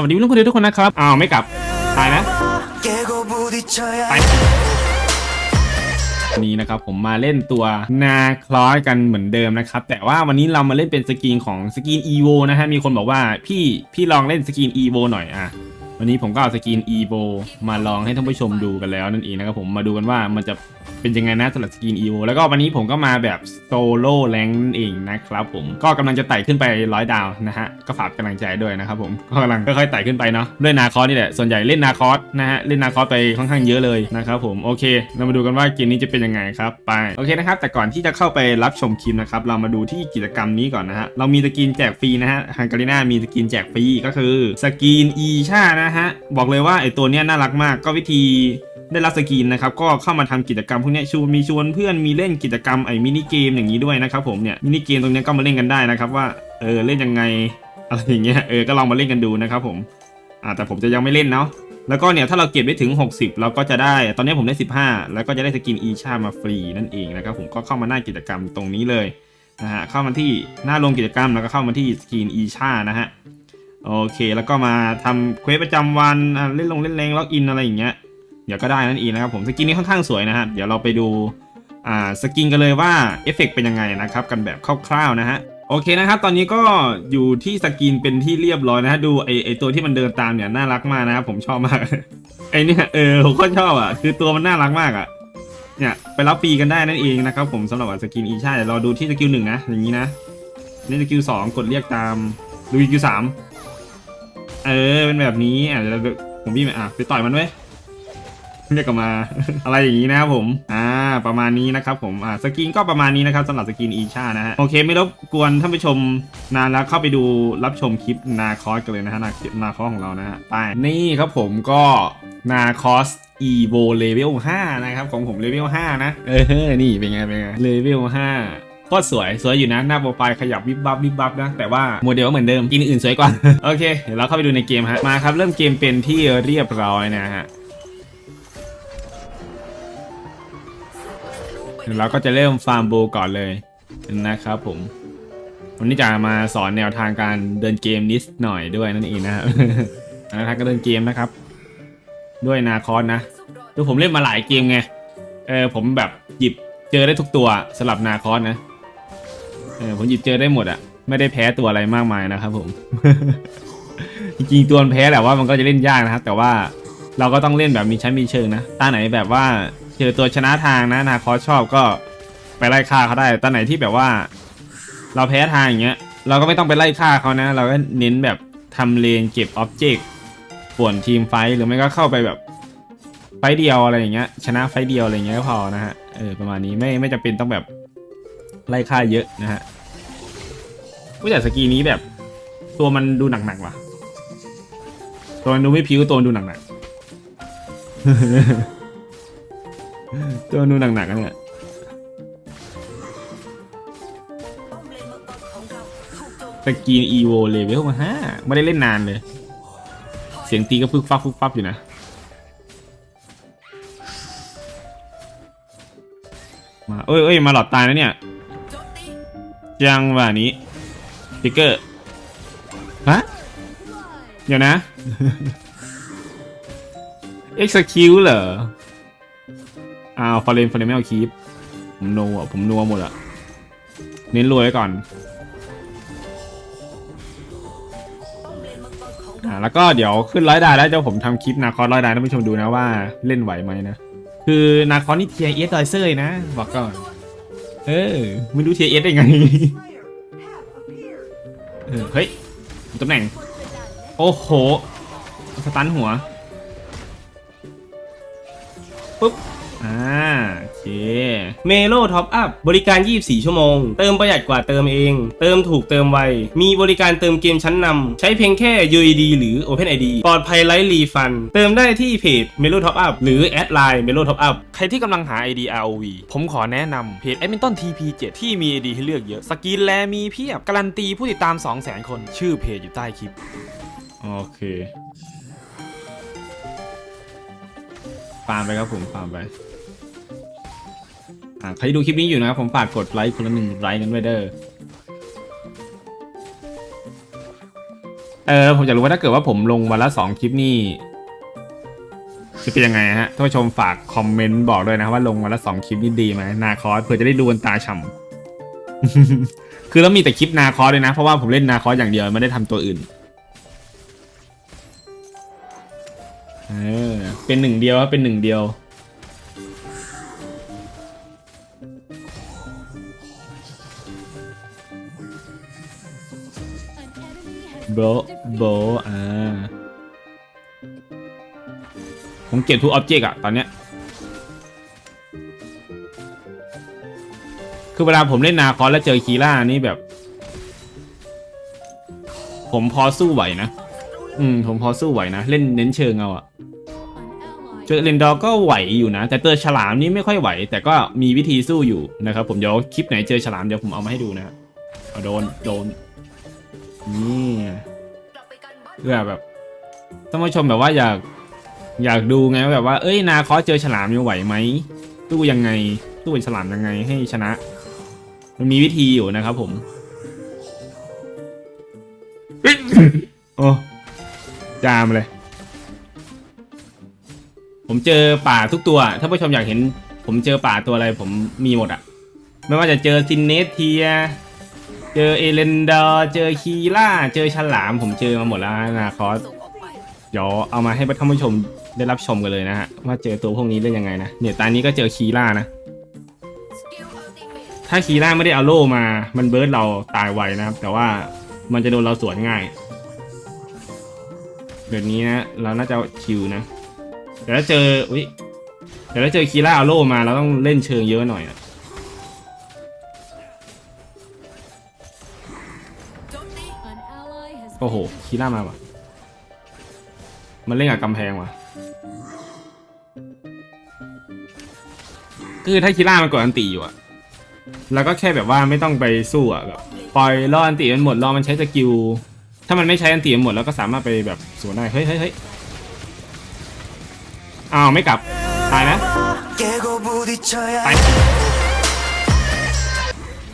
สวัสดีเพื่อนคนดูทุกคนนะครับอ้าวไม่กลับ ตายนะไปนี้นะครับผมมาเล่นตัวนาคลอยกันเหมือนเดิมนะครับ แต่ว่าวันนี้เรามาเล่นเป็นสกินของสกินอีโวนะฮะ มีคนบอกว่าพี่พี่ลองเล่นสกินอีโวหน่อยอะ วันนี้ผมก็เอาสกินอีโวมาลองให้ท่านผู้ชมดูกันแล้วนั่นเองนะครับผมมาดูกันว่ามันจะ เป็นยังไงนะสำหรับสกรีน EVO แล้วก็วันนี้ผมก็มาแบบโซโล่แรงนั่นเองนะครับผมก็กำลังจะไต่ขึ้นไปร้อยดาวนะฮะก็ฝากกำลังใจด้วยนะครับผมก็กำลังค่อยๆไต่ขึ้นไปเนาะด้วยนาคอสนี่แหละส่วนใหญ่เล่นนาคอสนะฮะเล่นนาคอสไปค่อนข้างเยอะเลยนะครับผมโอเค เรามาดูกันว่าเกมนี้จะเป็นยังไงครับไปโอเคนะครับแต่ก่อนที่จะเข้าไปรับชมคลิปนะครับเรามาดูที่กิจกรรมนี้ก่อนนะฮะเรามีสกินแจกฟรีนะฮะฮังการีน่ามีสกินแจกฟรีก็คือสกินอีชานะฮะบอกเลยว่าไอตัวเนี้ยน่ารักมากก็วิธี ได้รับสกินนะครับก็เข้ามาทำกิจกรรมพวกนี้ชวนมีชวนเพื่อนมีเล่นกิจกรรมไอ้มินิเกมอย่างนี้ด้วยนะครับผมเนี่ยมินิเกมตรงนี้ก็มาเล่นกันได้นะครับว่าเออเล่นยังไงอะไรอย่างเงี้ยเออก็ลองมาเล่นกันดูนะครับผมอ่าแต่ผมจะยังไม่เล่นเนาะแล้วก็เนี่ยถ้าเราเก็บได้ถึง 60 เราก็จะได้ ตอนนี้ผมได้ 15 แล้วก็จะได้สกินอีชามาฟรีนั่นเองนะครับผมก็เข้ามาหน้ากิจกรรมตรงนี้เลยนะฮะเข้ามาที่หน้าลงกิจกรรมแล้วก็เข้ามาที่สกินอีชานะฮะโอเค แล้วก็มาทำเควสประจำวันเล่นลงเล่นแรงล็อกอินอะไรอย่างเงี้ย เดี๋ยวก็ได้นั่นเองนะครับผมสกินนี้ค่อนข้างสวยนะฮะเดี๋ยวเราไปดูอ่าสกินกันเลยว่าเอฟเฟกต์เป็นยังไงนะครับกันแบบคร่าวๆนะฮะโอเคนะครับตอนนี้ก็อยู่ที่สกรีนเป็นที่เรียบร้อยนะฮะดูไอไอตัวที่มันเดินตามเนี่ยน่ารักมากนะครับผมชอบมากไอเนี่ยเออผมก็ชอบอะคือตัวมันน่ารักมากอะเนี่ยไปรับฟรีกันได้นั่นเองนะครับผมสำหรับสกินอีชาเดี๋ยวรอดูที่สกิลหนึ่งนะอย่างนี้นะนี่สกิลสองกดเรียกตามดูสกิลสามเออเป็นแบบนี้อะเดี๋ยวเราผมพี่อะไปต่อยมันไว้ เรียกกลับมา อะไรอย่างนี้นะครับผมอ่าประมาณนี้นะครับผมอ่าสกินก็ประมาณนี้นะครับสำหรับสกินอีชานะฮะโอเคไม่รบกวนท่านผู้ชมนานแล้วเข้าไปดูรับชมคลิปนาคอสกันเลยนะฮะนานาคอสของเรานะฮะไปนี่ครับผมก็นาคอส EVO Level 5นะครับของผม Level 5นะเออนี่เป็นไงเป็นไง Level 5โคตรสวย สวยอยู่นะ หน้าโปรไฟล์ขยับวิบวับวิบวับนะ แต่ว่าโมเดลก็เหมือนเดิมกินอื่นสวยกว่า โอเค เดี๋ยวเราเข้าไปดูในเกมฮะ มาครับ เริ่มเกมเป็นที่เรียบร้อยนะฮะ เราก็จะเริ่มฟาร์มโบก่อนเลยนะครับผม วันนี้จะมาสอนแนวทางการเดินเกมนิดหน่อยด้วยนั่นเองนะครับแนวทางการเดินเกมนะครับ ด้วยนาคอนนะคือผมเล่นมาหลายเกมไง เออผมแบบหยิบเจอได้ทุกตัวสำหรับนาคอนนะ เออผมหยิบเจอได้หมดอะไม่ได้แพ้ตัวอะไรมากมายนะครับผม จริงๆตัวแพ้แหละว่ามันก็จะเล่นยากนะครับแต่ว่าเราก็ต้องเล่นแบบมีชั้นมีเชิงนะตาไหนแบบว่า เจอตัวชนะทางนะนาคอชอบก็ไปไล่ฆ่าเขาได้ตาไหนที่แบบว่า เราแพ้ทางอย่างเงี้ย เราก็ไม่ต้องไปไล่ฆ่าเขานะ เราก็เน้นแบบทำเลนเก็บอ็อบเจกต์ป่วนทีมไฟหรือไม่ก็เข้าไปแบบไฟเดียวอะไรอย่างเงี้ย ชนะไฟเดียวอะไรเงี้ยก็พอนะฮะเออประมาณนี้ไม่ไม่จำเป็นต้องแบบไล่ฆ่าเยอะนะฮะผู้จัดสกีนี้แบบ ตัวมันดูหนักๆว่ะตัวมันดูไม่พิ้วตัวมันดูหนักๆ ตัวนูหนักๆกันเนี่ยสกรีน EVO เลเวลมาห้าไม่ได้เล่นนานเลย เสียงตีก็ฟึกฟับฟึกฟับอยู่นะมาเอ้ยเอ้ยมาหลอดตายนะเนี่ยจังหวะนี้ติ๊กเกอร์ฮะเดี๋ยวนะ execute เหรอ อ้าวฟอร์เรนฟอร์เรนไม่เอาคีปผมนอะผมนัวหมดอะเน้นรวยไว้ก่อนอ่าแล้วก็เดี๋ยวขึ้นร้อยดาแล้วเดี๋ยวผมทำคลิปนาคอสร้อยดาวให้ท่านผู้ชมดูนะว่าเล่นไหวไหมนะ คือนาคอสนี่เทียเอสดอยเซอร์นะ บอกก่อน เออไม่รู้เทียเอสได้ไงเออเฮ้ยตำแหน่ง โอ้โห สตันหัวปุ๊บ เคเมโลท็อปอัพบริการ 24 ชั่วโมง เติมประหยัดกว่าเติมเอง เติมถูกเติมไว มีบริการเติมเกมชั้นนำ ใช้เพียงแค่ UID หรือ OpenID ปลอดภัยไร้รีฟัน เติมได้ที่เพจ Melo Top Up หรือแอดไลน์ Melo Top Up ใครที่กำลังหา ID ROV ผมขอแนะนำเพจ Edmonton TP7 ที่มี ID ให้เลือกเยอะ สกินแลมีเพียบ การันตีผู้ติดตาม 200,000 คน ชื่อเพจอยู่ใต้คลิป โอเคฟาร์มไปครับผมฟาร์มไปอ่า ใครที่ดูคลิปนี้อยู่นะครับผมฝากกดไลค์คนละหนึ่งไลค์กันด้วยเด้อเออผมอยากรู้ว่าถ้าเกิดว่าผมลงวันละสองคลิปนี่จะเป็นยังไงฮะท่านผู้ชมฝากคอมเมนต์บอกด้วยนะครับว่าลงวันละสองคลิปนี่ดีไหมนาคอสเผื่อจะได้ดูกันตาฉ่ำคือแล้วมีแต่คลิปนาคอสเลยนะ เพราะว่าผมเล่นนาคอสอย่างเดียวไม่ได้ทำตัวอื่นเออเป็นหนึ่งเดียวเป็นหนึ่งเดียว บะโบอ่าผมเก็บทุกออบเจกต์อะตอนเนี้ยคือเวลาผมเล่นนาคอสแล้วเจอคีล่านี่แบบ ผมพอสู้ไหวนะ อืม ผมพอสู้ไหวนะ เล่นเน้นเชิงเอาอะเจอเรนดอร์ก็ไหวอยู่นะ แต่เจอฉลามนี่ไม่ค่อยไหว แต่ก็มีวิธีสู้อยู่นะครับ ผมเดี๋ยวคลิปไหนเจอฉลามเดี๋ยวผมเอามาให้ดูนะครับเอาโดน โดนนี่ เพื่อแบบท่านผู้ชมแบบว่าอยากอยากดูไงว่าแบบว่าเอ้ยนาคอสเจอฉลามยังไหวไหมสู้ยังไงสู้เป็นฉลามยังไงให้ชนะ มันมีวิธีอยู่นะครับผมโอ้จามเลย ผมเจอป่าทุกตัว ถ้าผู้ชมอยากเห็น ผมเจอป่าตัวอะไรผมมีหมดอะไม่ว่าจะเจอซินเนสเทีย เจอเอเลนดอร์เจอคีล่า เจอฉลาม ผมเจอมาหมดแล้วนาคอสเดี๋ยวเอามาให้ท่านผู้ชมได้รับชมกันเลยนะฮะว่าเจอตัวพวกนี้ได้ยังไงนะเนี่ยตอนนี้ก็เจอคีล่านะ ถ้าคีล่าไม่ได้เอาโล่มา มันเบิร์ดเราตายไวนะครับ แต่ว่ามันจะโดนเราสวนง่ายเดี๋ยวนี้นะเราน่าจะคิวนะแต่ถ้าเจออุ้ยแต่ถ้าเจอคีล่าเอาโล่มาเราต้องเล่นเชิงเยอะหน่อยอะ โอ้โหคีร่ามาว่ะ มันเล่นกับกำแพงว่ะคือถ้าคีร่ามันกดอันตีอยู่อะแล้วก็แค่แบบว่าไม่ต้องไปสู้อะแบบปล่อยรออันตีมันหมดรอมันใช้สกิล ถ้ามันไม่ใช้อันตีมันหมดแล้วก็สามารถไปแบบสวนได้ เฮ้ยเฮ้ยเฮ้ยอ้าวไม่กลับ ตายนะตาย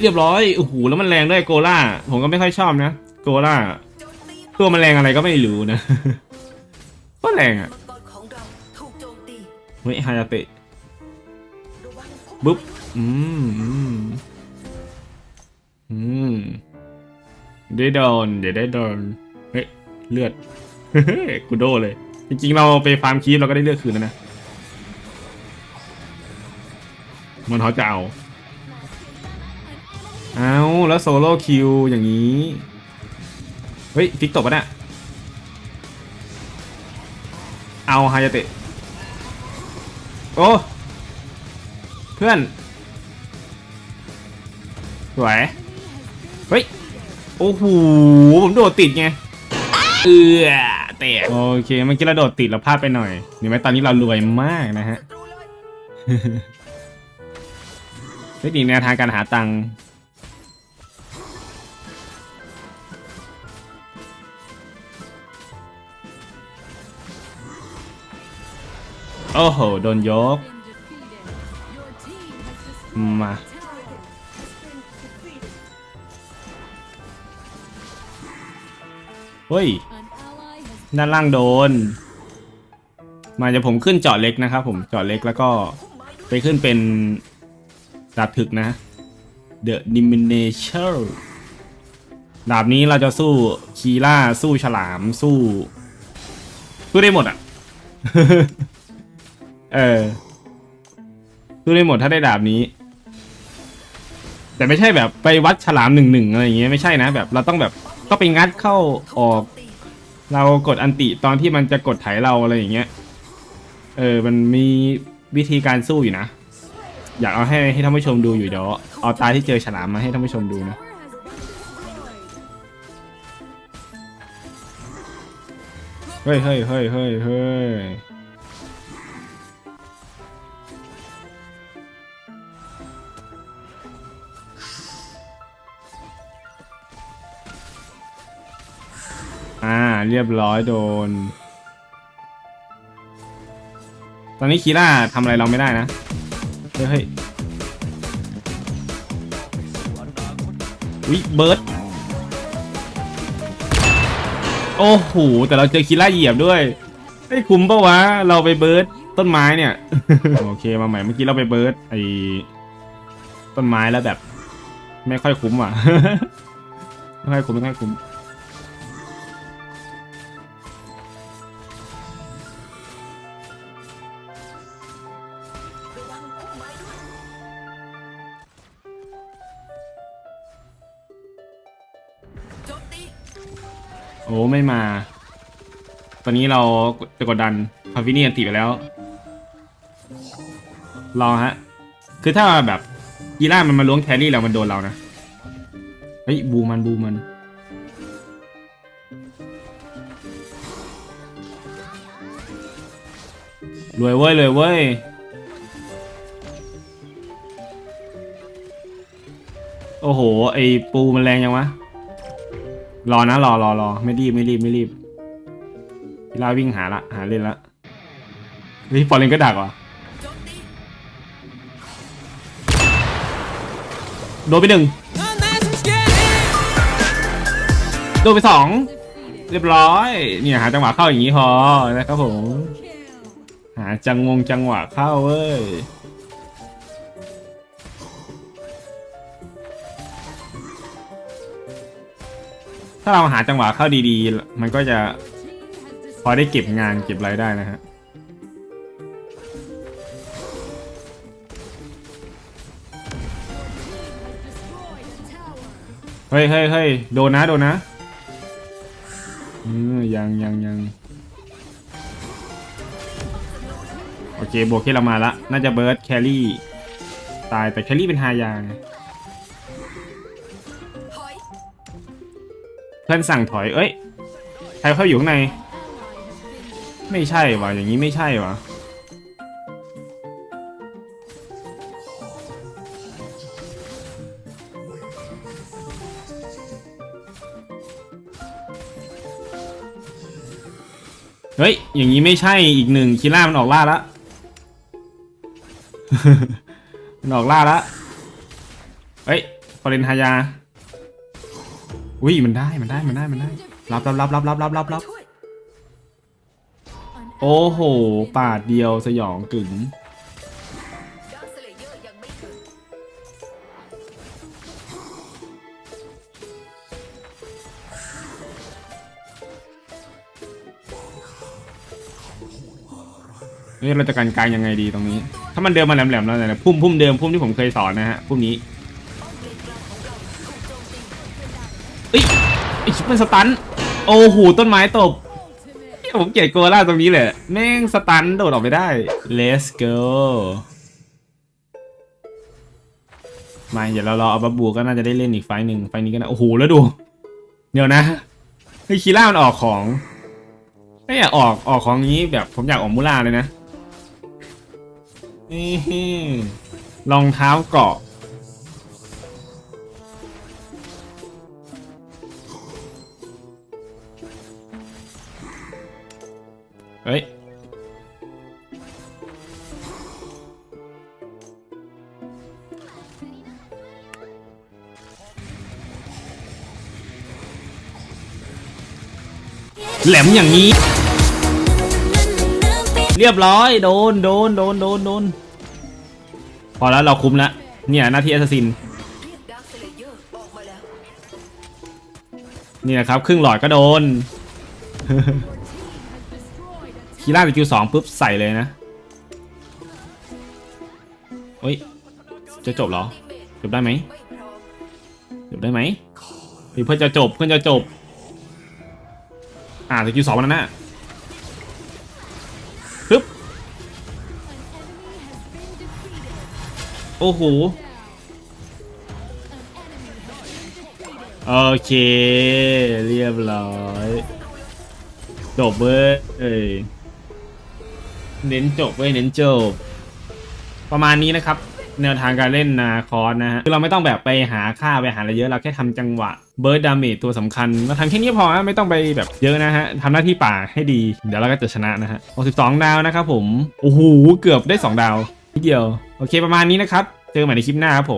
เรียบร้อย โอ้โห แล้วมันแรงด้วยโกล่า ผมก็ไม่ค่อยชอบนะ โกล่า ตัวมันแรงอะไรก็ไม่รู้นะก็แรงอะมังกรของเราถูกโจมตีเฮ้ยฮายาเตะระวังพวกบุ๊บอืมอืมอืมได้โดนเดี๋ยวได้โดนเฮ้ยเลือดกูโดเลย จริงๆเราไปฟาร์มคีฟเราก็ได้เลือดคืนแล้วนะมันเขาจะเอา เอาแล้วโซโล่คิวอย่างนี้ เฮ้ยฟิกตบปะเนี่ยเอาฮายาเตะโอ้เพื่อนสวยเฮ้ยโอ้โหผมโดดติดไงเออเตะโอเคเมื่อกี้เราโดดติดเราพลาดไปหน่อยเห็นไหมตอนนี้เรารวยมากนะฮะศัตรูเลยเทคนิคแนวทางการหาตังค์ โอ้โห โดนยก มา เฮ้ย ด้านล่างโดน มาจะผมขึ้นเจาะเล็กนะครับผมเจาะเล็กแล้วก็ไปขึ้นเป็นดาบถึกนะ The Dimination ดาบนี้เราจะสู้คีล่าสู้ฉลามสู้ สู้ได้หมดอะ เออสู้ได้หมดถ้าได้ดาบนี้ แต่ไม่ใช่แบบไปวัดฉลามหนึ่งหนึ่งอะไรอย่างเงี้ยไม่ใช่นะแบบ เราต้องแบบก็ไปงัดเข้าออก เรากดอันติตอนที่มันจะกดไถเราอะไรอย่างเงี้ย เออ มันมีวิธีการสู้อยู่นะ อยากเอาให้ให้ท่านผู้ชมดูอยู่เดี๋ยวเอาตาที่เจอฉลามมาให้ท่านผู้ชมดูนะเฮ้ยเฮ้ยเฮ้ยเฮ้ยเฮ้ย เรียบร้อยโดน ตอนนี้คีร่าทำอะไรเราไม่ได้นะ เฮ้ยเฮ้ยวิเบิร์ดโอ้โห แต่เราเจอคีล่าเหยียบด้วยไม่คุ้มปะวะ เราไปเบิร์ดต้นไม้เนี่ย โอเคมาใหม่เมื่อกี้เราไปเบิร์ดไอ้ต้นไม้แล้วแบบ ไม่ค่อยคุ้มว่ะ ไม่ค่อยคุ้มไม่ค่อยคุ้ม โอ้ไม่มา ตอนนี้เราจะกดดันพาวินีอันติไปแล้วรอฮะ คือถ้าแบบกีล่ามันมาล้วงแครี่เรามันโดนเรานะ เฮ้ยบูมันบูมัน รวยเว้ยรวยเว้ยโอ้โห ไอปูมันแรงยังวะ รอนะรอรอรอไม่รีบไม่รีบไม่รีบกีฬาวิ่งหาละหาเล่นละเฮ้ยฟอร์เรนก็ดักว่ะโจมตีโดนไปหนึ่งโดนไปสองเรียบร้อยเนี่ยหาจังหวะเข้าอย่างนี้พอนะครับผม หาจังงงจังหวะเข้าเว้ย ถ้าเราหาจังหวะเข้าดีๆ มันก็จะพอได้เก็บงานเก็บรายได้นะฮะเฮ้ยเฮ้ยเฮ้ยโดนนะโดนนะอยังยังยังโอเคบวกที่เรามาละ น่าจะเบิร์ดแครี่ ตายแต่แครี่เป็นฮายาไง เพื่อนสั่งถอย เอ้ย ใครเข้าอยู่ข้างใน ไม่ใช่วะอย่างนี้ไม่ใช่วะเฮ้ย อย่างนี้ไม่ใช่อีกหนึ่งคิล่ามันออกล่าละมันออกล่าละเฮ้ยฟอเรนฮายา อุ้ยมันได้มันได้มันได้มันได้รับรับรับรับรับรับรับรับโอ้โหปาดเดียวสยองกึ๋งดาร์คสเลเยอร์ยังไม่ถึงเราจะกันกลางยังไงดีตรงนี้ ถ้ามันเดินมาแหลมๆแล้วเนี่ยพุ่มพุ่มเดิมพุ่มที่ผมเคยสอนนะฮะพุ่มนี้ เป็นสตัน โอ้โหต้นไม้ตบผมเกลียดโกล่าตรงนี้เลยแม่งสตันโดดออกไปได้ let's go มาเดี๋ยวเรารอเอาบับบูก็น่าจะได้เล่นอีกไฟหนึ่งไฟนี้ก็นะโอ้โหแล้วดู เดี๋ยวนะไอ้คีล่ามันออกของไม่อยากออกออกของนี้แบบผมอยากออกมูล่าเลยนะนี่รองเท้าเกาะ เฮ้ย แหลมอย่างนี้ เรียบร้อย โดน โดน โดน โดน โดน พอแล้วเราคุ้มแล้วเนี่ยหน้าที่แอสซินนี่นะครับ ครึ่งหลอดก็โดน คีร่าสกิลสองปุ๊บใส่เลยนะเฮ้ย จะจบเหรอ จบได้ไหมจบได้ไหมหรือเพื่อนจะจบเพื่อนจะจบ อ่าสกิลสองมันนน่ะปึ๊บ โอ้โห โอเค เรียบร้อย จบเว้ย เน้นจบเว้ยเน้นจบ ประมาณนี้นะครับ แนวทางการเล่นนาคอร์สนะฮะคือเราไม่ต้องแบบไปหาค่าไปหาอะไรเยอะเราแค่ทำจังหวะเบิร์ดดาเมจตัวสำคัญเราทำแค่นี้พอนะไม่ต้องไปแบบเยอะนะฮะทำหน้าที่ป่าให้ดี เดี๋ยวเราก็จะชนะนะฮะ62ดาวนะครับผมโอ้โหเกือบได้ 2 ดาวนิดเดียว โอเคประมาณนี้นะครับ เจอกันใหม่ในคลิปหน้าครับผม